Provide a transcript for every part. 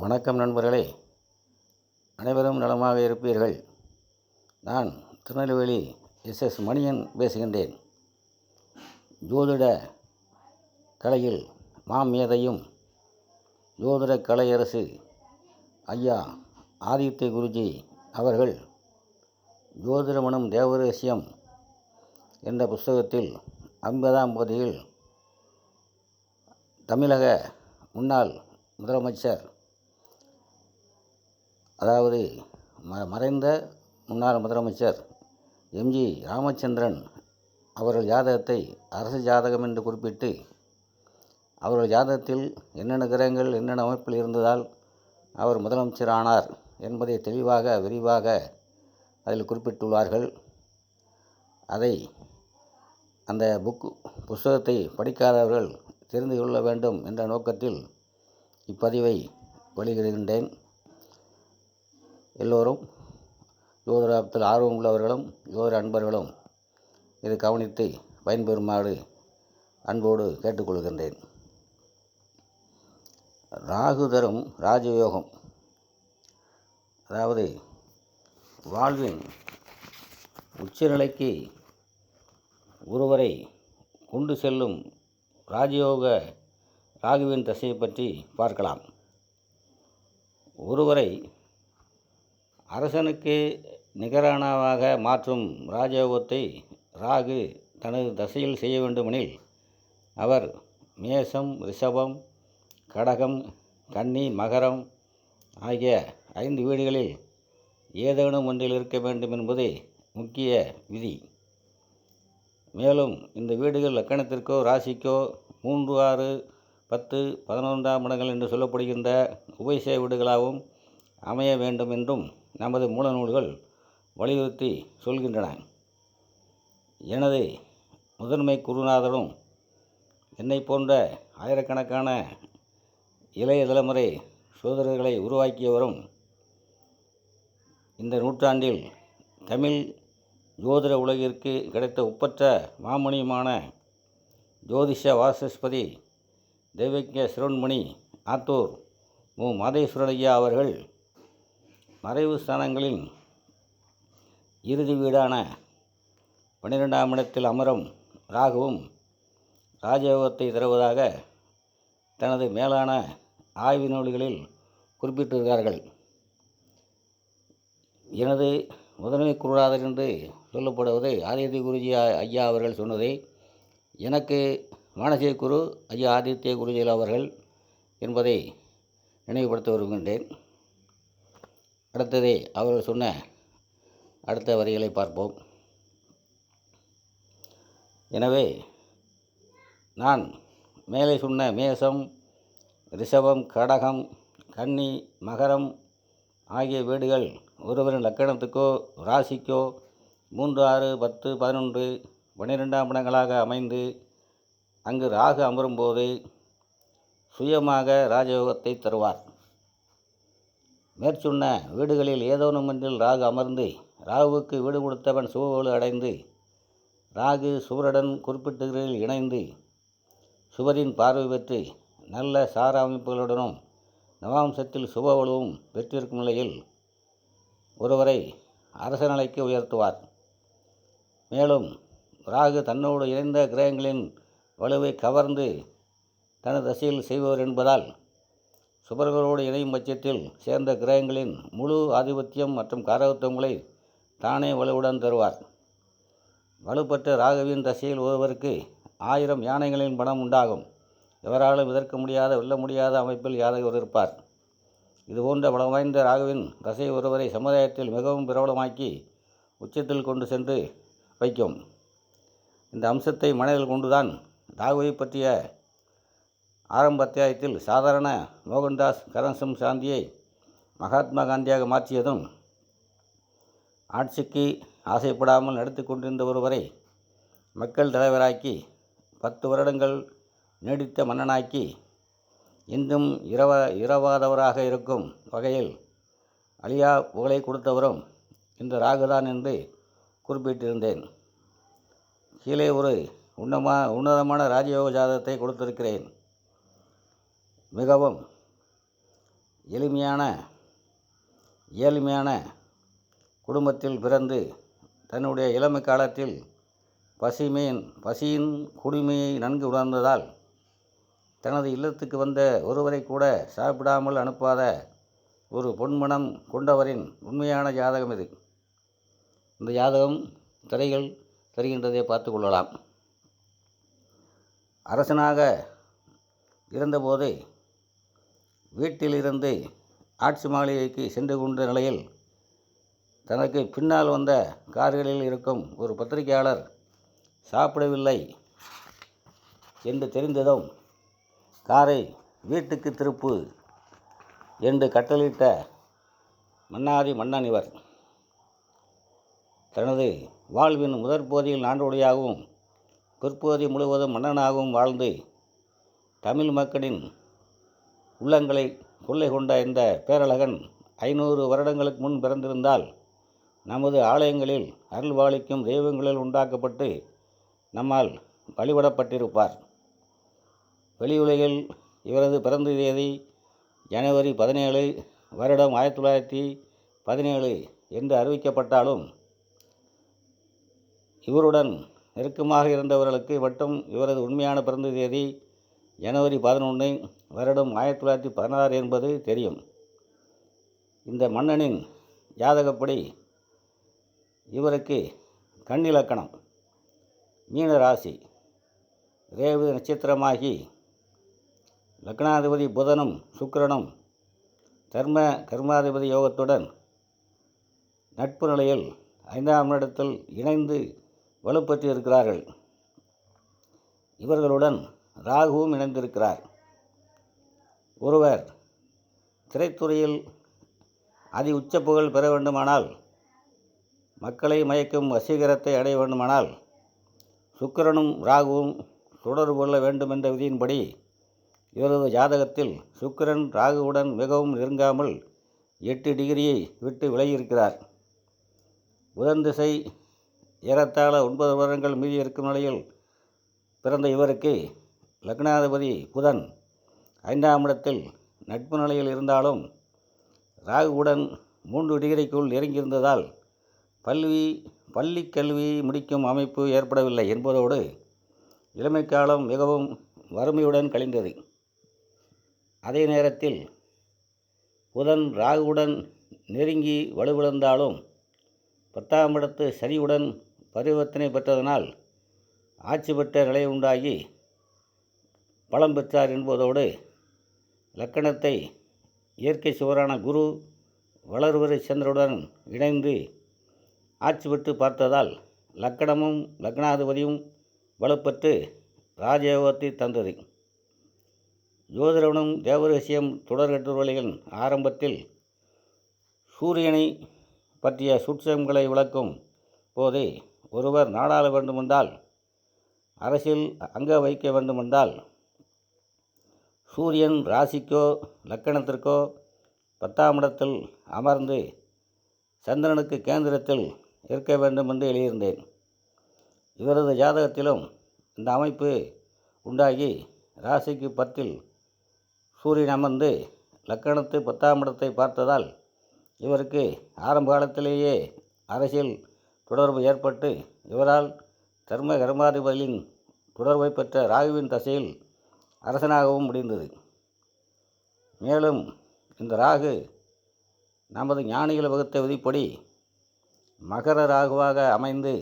வணக்கம் நண்பர்களே. அனைவரும் நலமாக இருப்பீர்கள். நான் திருநெல்வேலி எஸ் எஸ் மணியன் பேசுகின்றேன். ஜோதிட கலையில் மாமேதையும் ஜோதிட கலையரசு ஐயா ஆதித்ய குருஜி அவர்கள் ஜோதிடமனும் தேவரகசியம் என்ற புஸ்தகத்தில் ஐம்பதாம் பகுதியில் தமிழக முன்னாள் முதலமைச்சர் அதாவது ம மறைந்த முன்னாள் முதலமைச்சர் எம்ஜி ராமச்சந்திரன் அவர்கள் ஜாதகத்தை அரசு ஜாதகம் என்று குறிப்பிட்டு அவர்கள் ஜாதகத்தில் என்னென்ன கிரகங்கள் என்னென்ன அமைப்பில் இருந்ததால் அவர் முதலமைச்சர் ஆனார் என்பதை தெளிவாக விரிவாக அதில் குறிப்பிட்டுள்ளார்கள். அதை அந்த புக்கு புஸ்தகத்தை படிக்காதவர்கள் தெரிந்து கொள்ள வேண்டும் என்ற நோக்கத்தில் இப்பதிவை வெளியிடுகின்றேன். எல்லோரும் ஜோதிடத்தில் ஆர்வம் உள்ளவர்களும் ஜோதிட அன்பர்களும் இதை கவனித்து பயன்பெறுமாறு அன்போடு கேட்டுக்கொள்கின்றேன். ராகு தரும் ராஜயோகம். அதாவது வாழ்வின் உச்சநிலைக்கு ஒருவரை கொண்டு செல்லும் ராஜயோக ராகுவின் தசையை பற்றி பார்க்கலாம். ஒருவரை அரசனுக்கு நிகரானவாக மாற்றும் ராஜயோகத்தை ராகு தனது தசையில் செய்ய வேண்டுமெனில் அவர் மேசம் ரிஷபம் கடகம் கன்னி மகரம் ஆகிய ஐந்து வீடுகளில் ஏதேனும் ஒன்றில் இருக்க வேண்டும் என்பது முக்கிய விதி. மேலும் இந்த வீடுகள் லக்கணத்திற்கோ ராசிக்கோ மூன்று ஆறு பத்து பதினொன்றாம் இடங்கள் என்று சொல்லப்படுகின்ற உபயச வீடுகளாகவும் அமைய வேண்டும் என்றும் நமது மூலநூல்கள் வலியுறுத்தி சொல்கின்றன. எனது முதன்மை குருநாதரும் என்னை போன்ற ஆயிரக்கணக்கான இளைய தலைமுறை சோதரர்களை உருவாக்கியவரும் இந்த நூற்றாண்டில் தமிழ் ஜோதிட உலகிற்கு கிடைத்த ஒப்பற்ற மாமணியுமான ஜோதிஷ வாசஸ்பதி தெய்வஜ சிரோன்மணி ஆத்தூர் மு. மாதேஸ்வரனையா அவர்கள் மறைவு ஸ்தானங்களின் இறுதி வீடான பன்னிரெண்டாம் இடத்தில் அமரும் ராகுவும் ராஜயோகத்தை தருவதாக தனது மேலான ஆய்வு நூல்களில் குறிப்பிட்டிருக்கிறார்கள் எனது முதன்மை குருநாதர் என்று சொல்லப்படுவது ஆதித்ய குருஜி ஐயா அவர்கள் சொன்னதை எனக்கு மானசீக குரு ஐயா ஆதித்ய குருஜி அவர்கள் என்பதை நினைவுபடுத்த விரும்புகின்றேன். அடுத்ததே அவர்கள் சொன்ன அடுத்த வரிகளை பார்ப்போம். எனவே நான் மேலே சொன்ன மேசம் ரிஷபம் கடகம் கன்னி மகரம் ஆகிய வீடுகள் ஒருவரின் லக்கணத்துக்கோ ராசிக்கோ மூன்று ஆறு பத்து பதினொன்று பன்னிரெண்டாம் இடங்களாக அமைந்து அங்கு ராகு அமரும்போது சுயமாக ராஜயோகத்தை தருவார். மேற்சொன்ன வீடுகளில் ஏதோனும் ஒன்றில் ராகு அமர்ந்து ராகுவுக்கு வீடு கொடுத்தவன் சுபவலு அடைந்து ராகு சுவருடன் குறிப்பிட்டுகளில் இணைந்து சுவரின் பார்வை பெற்று நல்ல சார அமைப்புகளுடனும் நவாம்சத்தில் சுபவலுவும் பெற்றிருக்கும் நிலையில் ஒருவரை அரச நிலைக்கு உயர்த்துவார். மேலும் ராகு தன்னோடு இணைந்த கிரகங்களின் வலுவை கவர்ந்து தனது தசையில் செய்பவர் என்பதால் சுபர்களோடு இணையும் பட்சத்தில் சேர்ந்த கிரகங்களின் முழு ஆதிபத்தியம் மற்றும் காரகத்துவங்களை தானே வலுவுடன் தருவார். வலுப்பெற்ற ராகவின் தசையில் ஒருவருக்கு ஆயிரம் யானைகளின் பணம் உண்டாகும். எவராலும் எதிர்க்க முடியாத வெல்ல முடியாத அமைப்பில் யாதவர் இருப்பார். இதுபோன்ற பலம் வாய்ந்த ராகவின் தசை ஒருவரை சமுதாயத்தில் மிகவும் பிரபலமாக்கி உச்சத்தில் கொண்டு சென்று வைக்கும். இந்த அம்சத்தை மனதில் கொண்டுதான் ராகுவை பற்றிய ஆரம்ப அத்தியாயத்தில் சாதாரண மோகன்தாஸ் கரன்சம் சாந்தியை மகாத்மா காந்தியாக மாற்றியதும் ஆட்சிக்கு ஆசைப்படாமல் நடத்தி கொண்டிருந்த ஒருவரை மக்கள் தலைவராக்கி பத்து வருடங்கள் நீடித்த மன்னனாக்கி இன்றும் இரவ இரவாதவராக இருக்கும் வகையில் அலியா புகழை கொடுத்தவரும் இந்த ராகுதான் என்று குறிப்பிட்டிருந்தேன். கீழே ஒரு உன்னமா உன்னதமான ராஜயோக ஜாதகத்தை கொடுத்திருக்கிறேன். மிகவும் எளிமையான ஏழ்மையான குடும்பத்தில் பிறந்து தன்னுடைய இளமை காலத்தில் பசிமையின் பசியின் குடிமையை நன்கு உணர்ந்ததால் தனது இல்லத்துக்கு வந்த ஒருவரை கூட சாப்பிடாமல் அனுப்பாத ஒரு பொன்மனம் கொண்டவரின் உண்மையான ஜாதகம் இது. இந்த ஜாதகம் திரைகள் தருகின்றதை பார்த்து கொள்ளலாம். அரசனாக இருந்தபோது வீட்டிலிருந்து ஆட்சி மாளிகைக்கு சென்று கொண்ட நிலையில் தனக்கு பின்னால் வந்த கார்களில் இருக்கும் ஒரு பத்திரிகையாளர் சாப்பிடவில்லை என்று தெரிந்ததும் காரை வீட்டுக்கு திருப்பு என்று கட்டளையிட்ட மன்னாதி மன்னன் இவர் தனது வாழ்வின் முதற் போதியில் நாடோடியாகவும் பிற்போதி முழுவதும் மன்னனாகவும் வாழ்ந்து தமிழ் மக்களின் உள்ளங்களை கொள்ளை கொண்ட இந்த பேரழகன் ஐநூறு வருடங்களுக்கு முன் பிறந்திருந்தால் நமது ஆலயங்களில் அருள்வாளிக்கும் தெய்வங்களில் உண்டாக்கப்பட்டு நம்மால் வழிபடப்பட்டிருப்பார். வெளியுலகில் இவரது பிறந்த தேதி ஜனவரி பதினேழு வருடம் ஆயிரத்தி தொள்ளாயிரத்தி பதினேழு என்று அறிவிக்கப்பட்டாலும் இவருடன் நெருக்கமாக இருந்தவர்களுக்கு மட்டும் இவரது உண்மையான பிறந்த தேதி ஜனவரி பதினொன்று வருடம் ஆயிரத்தி தொள்ளாயிரத்தி பதினாறு என்பது தெரியும். இந்த மன்னனின் ஜாதகப்படி இவருக்கு கண்ணிலக்கணம் மீன ராசி ரேவதி நட்சத்திரமாகி லக்னாதிபதி புதனும் சுக்கிரனும் தர்ம கர்மாதிபதி யோகத்துடன் நட்பு நிலையில் ஐந்தாம் இடத்தில் இணைந்து வலுப்பெற்று இருக்கிறார்கள் இவர்களுடன் ராகுவும் இணைந்திருக்கிறார். ஒருவர் திரைத்துறையில் அதி உச்ச புகழ் பெற வேண்டுமானால் மக்களை மயக்கும் வசீகரத்தை அடைய வேண்டுமானால் சுக்கிரனும் ராகுவும் தொடர்பு கொள்ள வேண்டும் என்ற விதியின்படி இவரது ஜாதகத்தில் சுக்கிரன் ராகுவுடன் மிகவும் நெருங்காமல் எட்டு டிகிரியை விட்டு விலகியிருக்கிறார். புதன் திசை ஏறத்தாழ ஒன்பது வருடங்கள் மீதி இருக்கும் நிலையில் பிறந்த இவருக்கு லக்னாதிபதி புதன் ஐந்தாம் இடத்தில் நட்பு நிலையில் இருந்தாலும் ராகுவுடன் மூன்று டிகிரிக்குள் நெருங்கியிருந்ததால் பல்வி பள்ளி கல்வி முடிக்கும் அமைப்பு ஏற்படவில்லை என்பதோடு இளமை காலம் மிகவும் வறுமையுடன் கழிந்தது. அதே நேரத்தில் புதன் ராகுவுடன் நெருங்கி வலுவிழந்தாலும் பத்தாம் இடத்து சரியுடன் பரிவர்த்தனை பெற்றதனால் ஆட்சி பெற்ற நிலை உண்டாகி பலம் பெற்றார் என்பதோடு லக்கணத்தை இயற்கை சுவரான குரு வளர்வரை சந்திரனுடன் இணைந்து ஆட்சி பெற்று பார்த்ததால் லக்கணமும் லக்னாதிபதியும் வலுப்பெற்று ராஜயோகத்தை தந்தது. ஜோதிடனும் தேவரகசியம் தொடர்கட்டுரைகளின் ஆரம்பத்தில் சூரியனை பற்றிய சுட்சங்களை விளக்கும் போது ஒருவர் நாடாள வேண்டுமென்றால் அரசில் அங்க வைக்க வேண்டுமென்றால் சூரியன் ராசிக்கோ லக்கணத்திற்கோ பத்தாம் இடத்தில் அமர்ந்து சந்திரனுக்கு கேந்திரத்தில் இருக்க வேண்டும் என்று எழுதியிருந்தேன். இவரது ஜாதகத்திலும் இந்த அமைப்பு உண்டாகி ராசிக்கு பத்தில் சூரியன் அமர்ந்து லக்கணத்து பத்தாம் இடத்தை பார்த்ததால் இவருக்கு ஆரம்ப காலத்திலேயே அரசியல் தொடர்பு ஏற்பட்டு இவரால் தர்ம கர்மாதிபதியின் தொடர்பை பெற்ற ராகுவின் தசையில் அரசனாகவும் முடிந்தது. மேலும் இந்த ராகு நமது ஞானிகள் வகுத்த விதிப்படி மகர ராகுவாக அமைந்து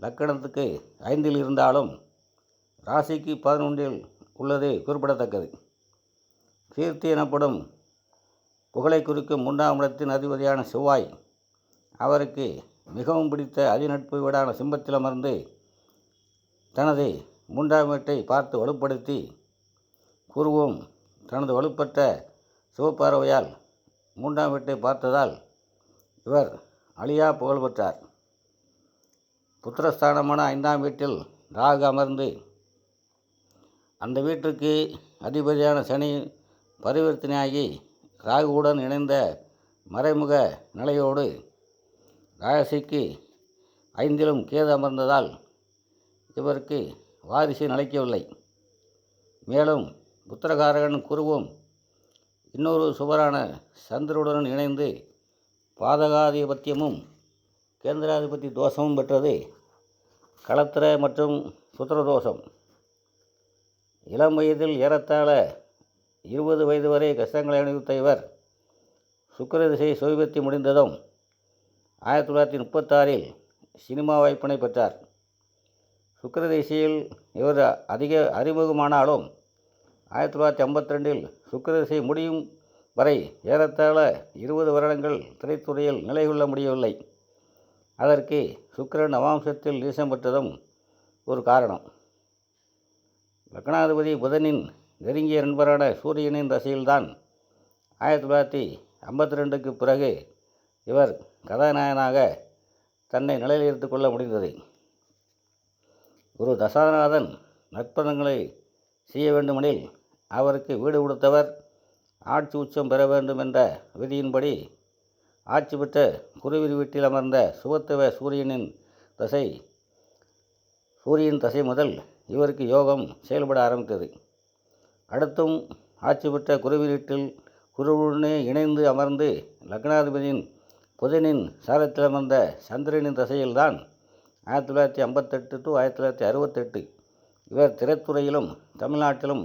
லக்கணத்துக்கு ஐந்தில் இருந்தாலும் ராசிக்கு பதினொன்றில் உள்ளது குறிப்பிடத்தக்கது. கீர்த்தி எனப்படும் புகழை குறிக்கும் மூன்றாம் இடத்தின் அதிபதியான செவ்வாய் அவருக்கு மிகவும் பிடித்த அதிநட்பு வீடான சிம்பத்தில் அமர்ந்து தனது மூன்றாம் வீட்டை பார்த்து வலுப்படுத்தி குருவும் தனது வலுப்பட்ட சிவப்பார்வையால் மூன்றாம் வீட்டை பார்த்ததால் இவர் அழியா புகழ் பெற்றார் புத்திரஸ்தானமான ஐந்தாம் வீட்டில் ராகு அமர்ந்து அந்த வீட்டிற்கு அதிபதியான சனி பரிவர்த்தனையாகி ராகுவுடன் இணைந்த மறைமுக நிலையோடு ராசிக்கு ஐந்திலும் கேது அமர்ந்ததால் இவருக்கு வாரிசு நிலைக்கவில்லை. மேலும் புத்திரகாரகன் குருவும் இன்னொரு சுவரான சந்திரனுடன் இணைந்து பாதகாதிபத்தியமும் கேந்திராதிபத்தி தோஷமும் பெற்றது களத்திர மற்றும் புத்திரதோஷம் இளம் வயதில் ஏறத்தாழ இருபது வயது வரை கஷ்டங்களை அணிவித்த இவர் சுக்கர திசை சோவிபத்தி முடிந்ததும் ஆயிரத்தி தொள்ளாயிரத்தி முப்பத்தாறில் சினிமா வாய்ப்பினை பெற்றார். சுக்கிர திசையில் இவர் அதிக அறிமுகமானாலும் ஆயிரத்தி தொள்ளாயிரத்தி ஐம்பத்தி ரெண்டில் சுக்கிர திசை முடியும் வரை ஏறத்தாழ இருபது வருடங்கள் திரைத்துறையில் நிலை கொள்ள முடியவில்லை. அதற்கு சுக்கிரன் அவாம்சத்தில் நீசம் பெற்றதும் ஒரு காரணம். லக்னாதிபதி புதனின் நெருங்கிய நண்பரான சூரியனின் தசையில்தான் ஆயிரத்தி தொள்ளாயிரத்தி ஐம்பத்தி ரெண்டுக்கு பிறகு இவர் கதாநாயகனாக தன்னை நிலைநிறுத்திக் கொள்ள முடிந்தது. குரு தசாநாதன் நற்பதங்களை செய்ய வேண்டுமெனில் அவருக்கு வீடு கொடுத்தவர் ஆட்சி உச்சம் பெற வேண்டும் என்ற விதியின்படி ஆட்சி பெற்ற குருவின் வீட்டில் அமர்ந்த சுபத்துவ சூரியனின் தசை சூரியன் தசை முதல் இவருக்கு யோகம் செயல்பட ஆரம்பித்தது. அடுத்தும் ஆட்சி பெற்ற குருவி வீட்டில் குருவுடனே இணைந்து அமர்ந்து லக்னாதிபதியின் புதனின் சாரத்தில் அமர்ந்த சந்திரனின் தசையில்தான் ஆயிரத்தி தொள்ளாயிரத்தி ஐம்பத்தெட்டு டு ஆயிரத்தி தொள்ளாயிரத்தி அறுபத்தெட்டு. இவர் திரைத்துறையிலும் தமிழ்நாட்டிலும்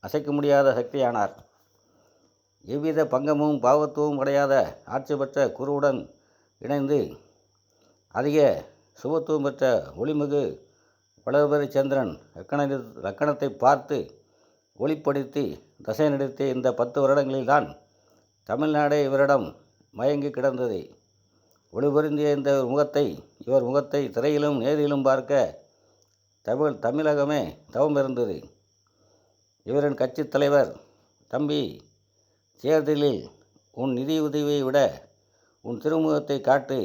அசைக்க முடியாத சக்தியானார். எவ்வித பங்கமும் பாவத்துவமும் அடையாத ஆட்சி பெற்ற குருவுடன் இணைந்து அதிக சுபத்துவம் பெற்ற ஒளிமிகு வளர்பெறி சந்திரன் லக்கண லக்கணத்தை பார்த்து ஒளிப்படுத்தி தசை நடித்த இந்த பத்து வருடங்களில்தான் தமிழ்நாடே இவரிடம் மயங்கி கிடந்தது. ஒளிபொருந்திய இந்த முகத்தை இவர் முகத்தை திரையிலும் நேரிலும் பார்க்க தமிழ் தமிழகமே தவம் இருந்தது. இவரின் கட்சித் தலைவர் தம்பி தேர்தலில் உன் நிதி உதவியை விட உன் திருமுகத்தை காட்டு.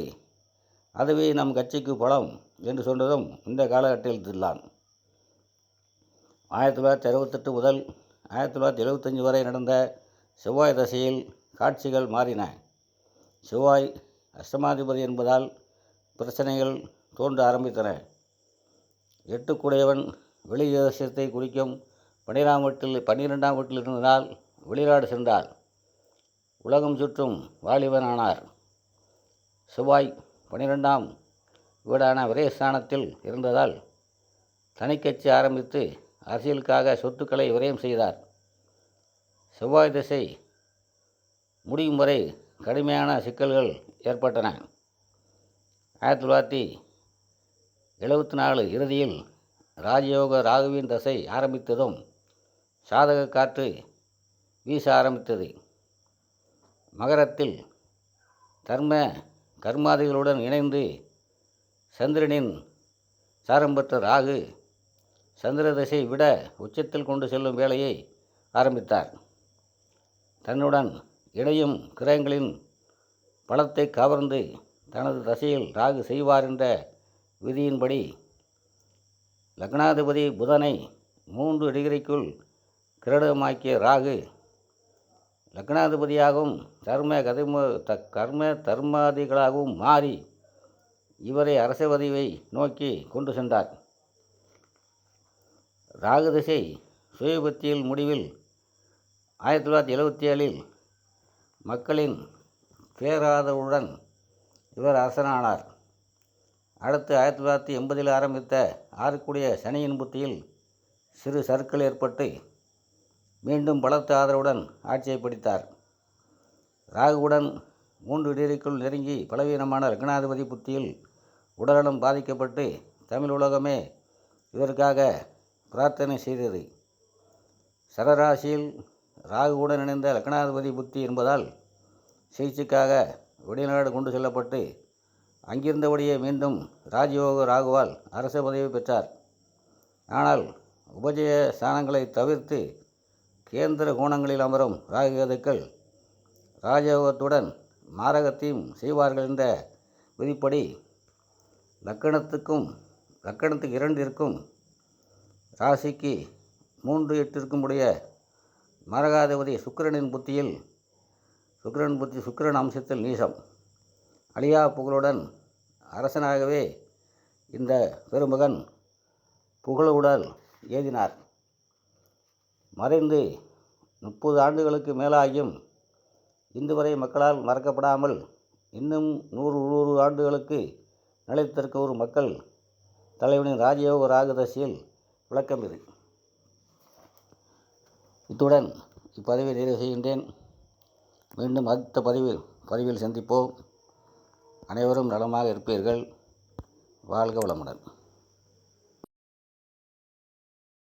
அதுவே நம் கட்சிக்கு பலம் என்று சொன்னதும் இந்த காலகட்டத்தில் தான் ஆயிரத்தி தொள்ளாயிரத்தி அறுபத்தெட்டு முதல் ஆயிரத்தி தொள்ளாயிரத்தி எழுபத்தஞ்சு வரை நடந்த செவ்வாய் தசையில் காட்சிகள் மாறின. செவ்வாய் அஷ்டமாதிபதி என்பதால் பிரச்சனைகள் தோன்ற ஆரம்பித்தன. எட்டுக்குடையவன் வெளி ரகசியத்தை குறிக்கும் பன்னிரெண்டாம் வீட்டில் பன்னிரெண்டாம் வீட்டில் இருந்ததால் வெளிநாடு சென்றார். உலகம் சுற்றும் வாலிபனானார் செவ்வாய் பன்னிரெண்டாம் வீடான விரயஸ்தானத்தில் இருந்ததால் தனிக்கட்சி ஆரம்பித்து அரசியலுக்காக சொத்துக்களை விரயம் செய்தார். செவ்வாய் திசை முடியும் வரை கடுமையான சிக்கல்கள் ஏற்பட்டன. ஆயிரத்தி தொள்ளாயிரத்தி எழுபத்தி நாலு இறுதியில் ராஜயோக ராகுவின் தசை ஆரம்பித்ததும் சாதக காற்று வீச ஆரம்பித்தது. மகரத்தில் தர்ம கர்மாதிகளுடன் இணைந்து சந்திரனின் சாரம் பெற்ற ராகு சந்திர தசை விட உச்சத்தில் கொண்டு செல்லும் வேலையை ஆரம்பித்தார். தன்னுடன் இணையும் கிரகங்களின் பலத்தை கவர்ந்து தனது தசையில் ராகு செய்வார் என்ற விதியின்படி லக்னாதிபதி புதனை மூன்று டிகிரிக்குள் கிரடமாக்கிய ராகு லக்னாதிபதியாகவும் தர்ம கதிம த கர்ம தர்மாதிகளாகவும் மாறி இவரை அரச பதவியை நோக்கி கொண்டு சென்றார். ராகு திசை சுயபத்தியில் முடிவில் ஆயிரத்தி தொள்ளாயிரத்தி எழுபத்தி ஏழில் மக்களின் பேராதரவுடன் இவர் அரசனானார். அடுத்து ஆயிரத்தி தொள்ளாயிரத்தி எண்பதில் ஆரம்பித்த ஆறுக்குடிய சனியின் புத்தியில் சிறு சறுக்கல் ஏற்பட்டு மீண்டும் பலத்த ஆதரவுடன் ஆட்சியை பிடித்தார். ராகுவுடன் மூன்று டிகிரிக்குள் நெருங்கி பலவீனமான லக்னாதிபதி புத்தியில் உடல்நலம் பாதிக்கப்பட்டு தமிழ் உலகமே இவருக்காக பிரார்த்தனை செய்தது. சரராசியில் ராகுவுடன் இணைந்த லக்னாதிபதி புத்தி என்பதால் சிகிச்சைக்காக வெளிநாடு கொண்டு செல்லப்பட்டு அங்கிருந்தபடியே மீண்டும் ராஜயோக ராகுவால் அரச பதவி பெற்றார். ஆனால் உபஜய ஸ்தானங்களை தவிர்த்து கேந்திர கோணங்களில் அமரும் ராகுகேதுக்கள் ராஜயோகத்துடன் மாரகத்தையும் செய்வார்கள் என்ற விதிப்படி லக்கணத்துக்கும் லக்கணத்துக்கு இரண்டிற்கும் ராசிக்கு மூன்று எட்டிற்கும் உடைய மரகாதிபதி சுக்கிரனின் புத்தியில் சுக்கரன் புத்தி சுக்கரன் அம்சத்தில் நீசம். அழியா புகழுடன் அரசனாகவே இந்த பெருமகன் புகழுடல் ஏதினார். மறைந்து முப்பது ஆண்டுகளுக்கு மேலாகியும் இன்று வரை மக்களால் மறக்கப்படாமல் இன்னும் நூறு நூறு ஆண்டுகளுக்கு நிலைத்திருக்க ஒரு மக்கள் தலைவனின் ராஜயோக ராகதசியில் விளக்கம் இது இத்துடன் இப்பதவியை நிறைவு செய்கின்றேன். மீண்டும் அடுத்த பதிவில் பதிவில் சந்திப்போம். அனைவரும் நலமாக இருப்பீர்கள். வாழ்க வளமுடன்.